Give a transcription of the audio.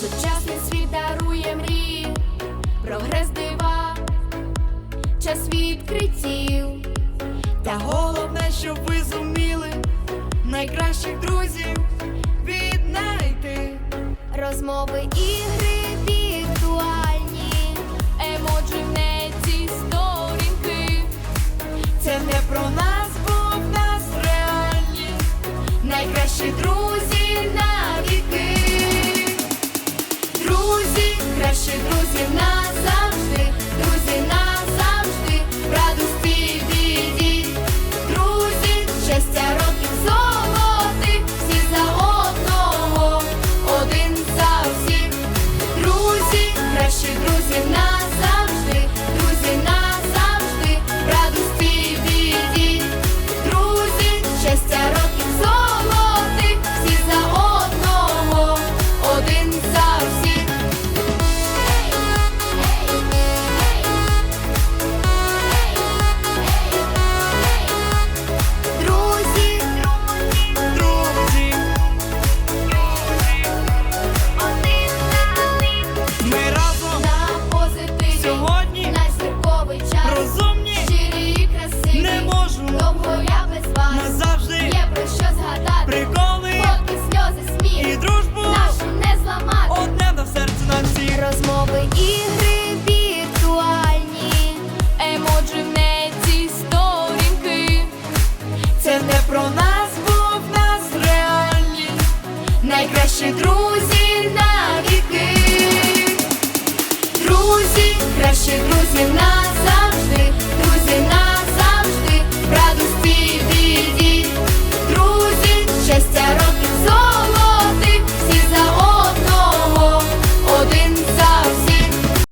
Сучасний світ дарує мрії, прогрес дива, час відкриттів. Та головне, щоб ви зуміли найкращих друзів віднайти розмови ігри віртуальні, емоджі сторінки. Це не про нас, бо в нас реальні, найкращі друзі. Найкращі друзі на віки. Друзі, кращі друзі на